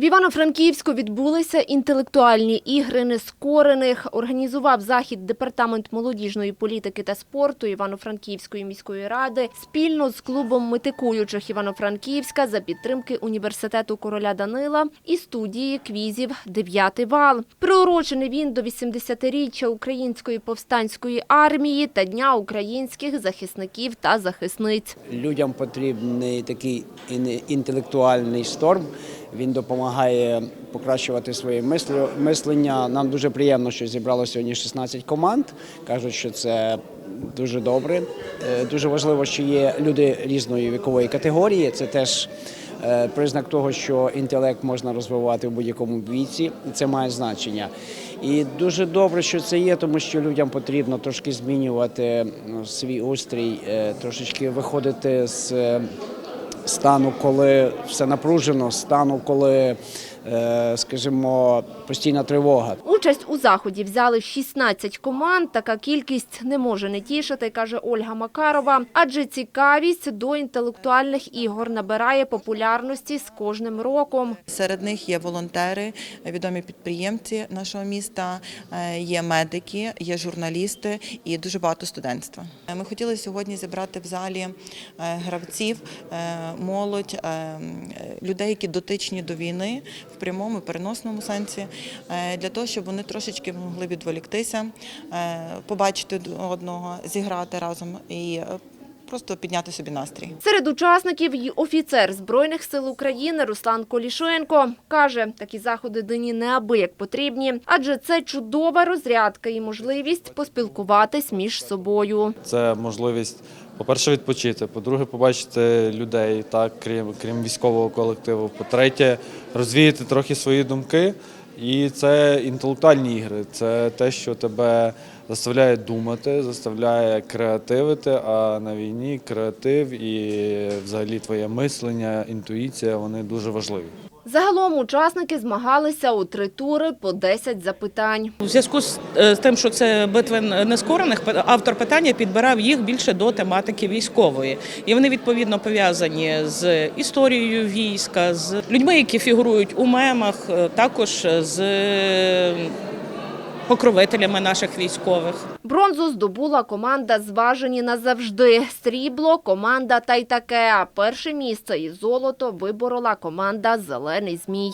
В Івано-Франківську відбулися інтелектуальні ігри нескорених. Організував захід департамент молодіжної політики та спорту Івано-Франківської міської ради спільно з клубом метикуючих Івано-Франківська за підтримки університету короля Данила і студії квізів «Дев'ятий вал. Приурочений він до 80-річчя Української повстанської армії та Дня українських захисників та захисниць. Людям потрібний такий інтелектуальний шторм. Він допомагає покращувати своє мислення. Нам дуже приємно, що зібрало сьогодні 16 команд. Кажуть, що це дуже добре. Е, Дуже важливо, що є люди різної вікової категорії. Це теж е, признак того, що інтелект можна розвивати в будь-якому віці, і це має значення. І дуже добре, що це є, тому що людям потрібно трошки змінювати ну, свій устрій, е, трошечки виходити з стану, коли все напружено, стану, коли, скажімо, постійна тривога. Участь у заході взяли 16 команд. Така кількість не може не тішити, каже Ольга Макарова. Адже цікавість до інтелектуальних ігор набирає популярності з кожним роком. Серед них є волонтери, відомі підприємці нашого міста, е, є медики, є журналісти і дуже багато студентства. Е, Ми хотіли сьогодні зібрати в залі е, гравців, е, молодь, е, е, людей, які дотичні до війни в прямому і переносному сенсі, е, для того, щоб вони трошечки могли відволіктися, е, побачити одного, зіграти разом і е, просто підняти собі настрій. Серед учасників й офіцер Збройних сил України Руслан Колішенко. Каже, такі заходи дині неабияк потрібні, адже це чудова розрядка і можливість поспілкуватись між собою. Це можливість, по-перше, відпочити, по-друге, побачити людей, так, крім, крім військового колективу. По-третє, розвіяти трохи свої думки. І це інтелектуальні ігри. Це те, що тебе заставляє думати, заставляє креативити. А на війні креатив і взагалі твоє мислення, інтуїція вони дуже важливі. Загалом учасники змагалися у три тури по 10 запитань. У зв'язку з, е, тим, що це битви нескорених, автор питання підбирав їх більше до тематики військової, і вони відповідно пов'язані з історією війська, з людьми, які фігурують у мемах, е, також з покровителями наших військових. Бронзу здобула команда «Зважені назавжди». Срібло – команда «Та й таке». А перше місце і золото виборола команда «Зелений змій».